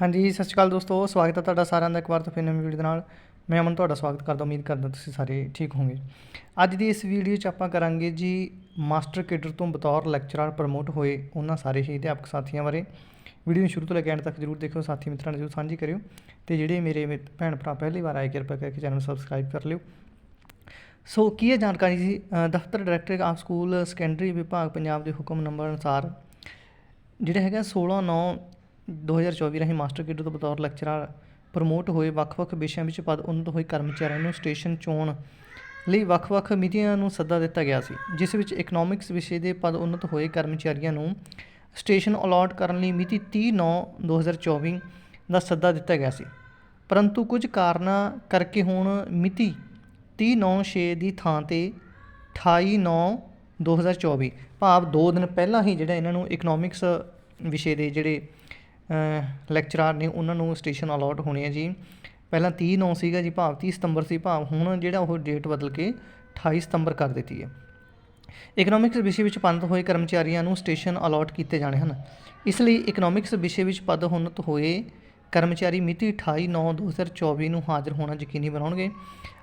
ਹਾਂਜੀ, ਸਤਿ ਸ਼੍ਰੀ ਅਕਾਲ ਦੋਸਤੋ, ਸਵਾਗਤ ਹੈ ਤੁਹਾਡਾ ਸਾਰਿਆਂ ਦਾ ਇੱਕ ਵਾਰ ਤੋਂ ਫਿਰ ਨਵੀਂ ਵੀਡੀਓ ਦੇ ਨਾਲ। ਮੈਂ ਅਮਨ ਤੁਹਾਡਾ ਸਵਾਗਤ ਕਰਦਾ, ਉਮੀਦ ਕਰਦਾ ਤੁਸੀਂ ਸਾਰੇ ਠੀਕ ਹੋਵੋਗੇ। ਅੱਜ ਦੀ ਇਸ ਵੀਡੀਓ 'ਚ ਆਪਾਂ ਕਰਾਂਗੇ ਜੀ, ਮਾਸਟਰ ਕੇਡਰ ਤੋਂ ਬਤੌਰ ਲੈਕਚਰਰ ਪ੍ਰਮੋਟ ਹੋਏ ਉਹਨਾਂ ਸਾਰੇ ਹੀ ਅਧਿਆਪਕ ਸਾਥੀਆਂ ਬਾਰੇ। ਵੀਡੀਓ ਨੂੰ ਸ਼ੁਰੂ ਤੋਂ ਲੈ ਕੇ ਐਂਡ ਤੱਕ ਜਰੂਰ ਦੇਖਿਓ, ਸਾਥੀ ਮਿੱਤਰਾਂ ਨਾਲ ਜਰੂਰ ਸਾਂਝੀ ਕਰਿਓ। ਤੇ ਜਿਹੜੇ ਮੇਰੇ ਮਿੱਤ- ਭੈਣ ਭਰਾ ਪਹਿਲੀ ਵਾਰ ਆਏ, ਕਿਰਪਾ ਕਰਕੇ ਚੈਨਲ ਸਬਸਕ੍ਰਾਈਬ ਕਰ ਲਿਓ। ਸੋ ਕੀ ਹੈ ਜਾਣਕਾਰੀ ਜੀ? ਦਫ਼ਤਰ ਡਾਇਰੈਕਟਰ ਆਫ ਸਕੂਲ ਸੈਕੰਡਰੀ ਵਿਭਾਗ ਪੰਜਾਬ ਦੇ ਹੁਕਮ ਨੰਬਰ ਅਨੁਸਾਰ, ਜਿਹੜਾ ਹੈਗਾ 16 9 2024 ਰਾਹੀਂ ਮਾਸਟਰ ਕੇਡਰ ਤੋਂ ਬਤੌਰ ਲੈਕਚਰਰ ਪ੍ਰਮੋਟ ਹੋਏ ਵੱਖ-ਵੱਖ ਵਿਸ਼ਿਆਂ ਵਿੱਚ ਪਦ ਉੱਨਤ ਹੋਏ ਕਰਮਚਾਰੀਆਂ ਨੂੰ ਸਟੇਸ਼ਨ ਚੋਣ ਲਈ ਵੱਖ-ਵੱਖ ਮਿਤੀਆਂ ਨੂੰ ਸੱਦਾ ਦਿੱਤਾ ਗਿਆ ਸੀ, ਜਿਸ ਵਿੱਚ ਇਕਨੋਮਿਕਸ ਵਿਸ਼ੇ ਦੇ ਪਦ ਉੱਨਤ ਹੋਏ ਕਰਮਚਾਰੀਆਂ ਨੂੰ ਸਟੇਸ਼ਨ ਅਲਾਟ ਕਰਨ ਲਈ ਮਿਤੀ 30 9 2024 ਦਾ ਸੱਦਾ ਦਿੱਤਾ ਗਿਆ ਸੀ। ਪਰੰਤੂ ਕੁਝ ਕਾਰਨਾਂ ਕਰਕੇ ਹੁਣ ਮਿਤੀ 30 9 6 ਦੀ ਥਾਂ ਤੇ 28 9 2024 ਭਾਵ 2 ਦਿਨ ਪਹਿਲਾਂ ਹੀ ਜਿਹੜਾ ਇਹਨਾਂ ਨੂੰ ਇਕਨੋਮਿਕਸ ਵਿਸ਼ੇ ਦੇ ਜਿਹੜੇ ਲੈਕਚਰਾਰ ਨੇ ਉਹਨਾਂ ਨੂੰ ਸਟੇਸ਼ਨ ਅਲਾਟ ਹੋਣੇ ਆ ਜੀ। ਪਹਿਲਾਂ 30 9 ਸੀਗਾ ਜੀ ਭਾਵ 30 ਸਤੰਬਰ ਸੀ ਭਾਵ, ਹੁਣ ਜਿਹੜਾ ਉਹ ਡੇਟ ਬਦਲ ਕੇ 28 ਸਤੰਬਰ ਕਰ ਦਿੱਤੀ ਹੈ। ਇਕਨੋਮਿਕਸ ਵਿਸ਼ੇ ਵਿੱਚ ਪੰਨਤ ਹੋਏ ਕਰਮਚਾਰੀਆਂ ਨੂੰ ਸਟੇਸ਼ਨ ਅਲਾਟ ਕੀਤੇ ਜਾਣੇ ਹਨ। ਇਸ ਲਈ ਇਕਨੋਮਿਕਸ ਵਿਸ਼ੇ ਵਿੱਚ ਪਦ ਉੱਨਤ ਹੋਏ ਕਰਮਚਾਰੀ ਮਿਤੀ 28 9 2024 ਨੂੰ ਹਾਜ਼ਰ ਹੋਣਾ ਯਕੀਨੀ ਬਣਾਉਣਗੇ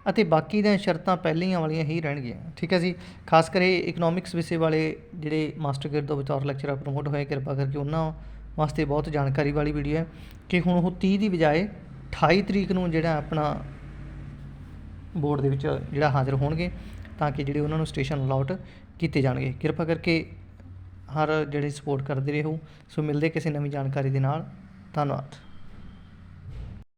ਅਤੇ ਬਾਕੀ ਦੀਆਂ ਸ਼ਰਤਾਂ ਪਹਿਲੀਆਂ ਵਾਲੀਆਂ ਹੀ ਰਹਿਣਗੀਆਂ। ਠੀਕ ਹੈ ਜੀ? ਖਾਸ ਕਰਕੇ ਇਕਨੋਮਿਕਸ ਵਿਸ਼ੇ ਵਾਲੇ ਜਿਹੜੇ ਮਾਸਟਰ ਗ੍ਰੇਡ ਤੋਂ ਬਤੌਰ ਲੈਕਚਰਰ ਪ੍ਰਮੋਟ ਹੋਏ, ਕਿਰਪਾ ਕਰਕੇ ਉਹਨਾਂ ਵਾਸਤੇ ਬਹੁਤ ਜਾਣਕਾਰੀ ਵਾਲੀ ਵੀਡੀਓ ਹੈ ਕਿ ਹੁਣ ਉਹ 30 ਦੀ ਬਜਾਏ 28 ਤਰੀਕ ਨੂੰ ਜਿਹੜਾ ਆਪਣਾ ਬੋਰਡ ਦੇ ਵਿੱਚ ਜਿਹੜਾ ਹਾਜ਼ਰ ਹੋਣਗੇ ਤਾਂ ਕਿ ਜਿਹੜੇ ਉਹਨਾਂ ਨੂੰ ਸਟੇਸ਼ਨ ਅਲਾਟ ਕੀਤੇ ਜਾਣਗੇ। ਕਿਰਪਾ ਕਰਕੇ ਹਰ ਜਿਹੜੇ ਸਪੋਰਟ ਕਰਦੇ ਰਹੋ। ਸੋ ਮਿਲਦੇ ਕਿਸੇ ਨਵੀਂ ਜਾਣਕਾਰੀ ਦੇ ਨਾਲ। ਧੰਨਵਾਦ।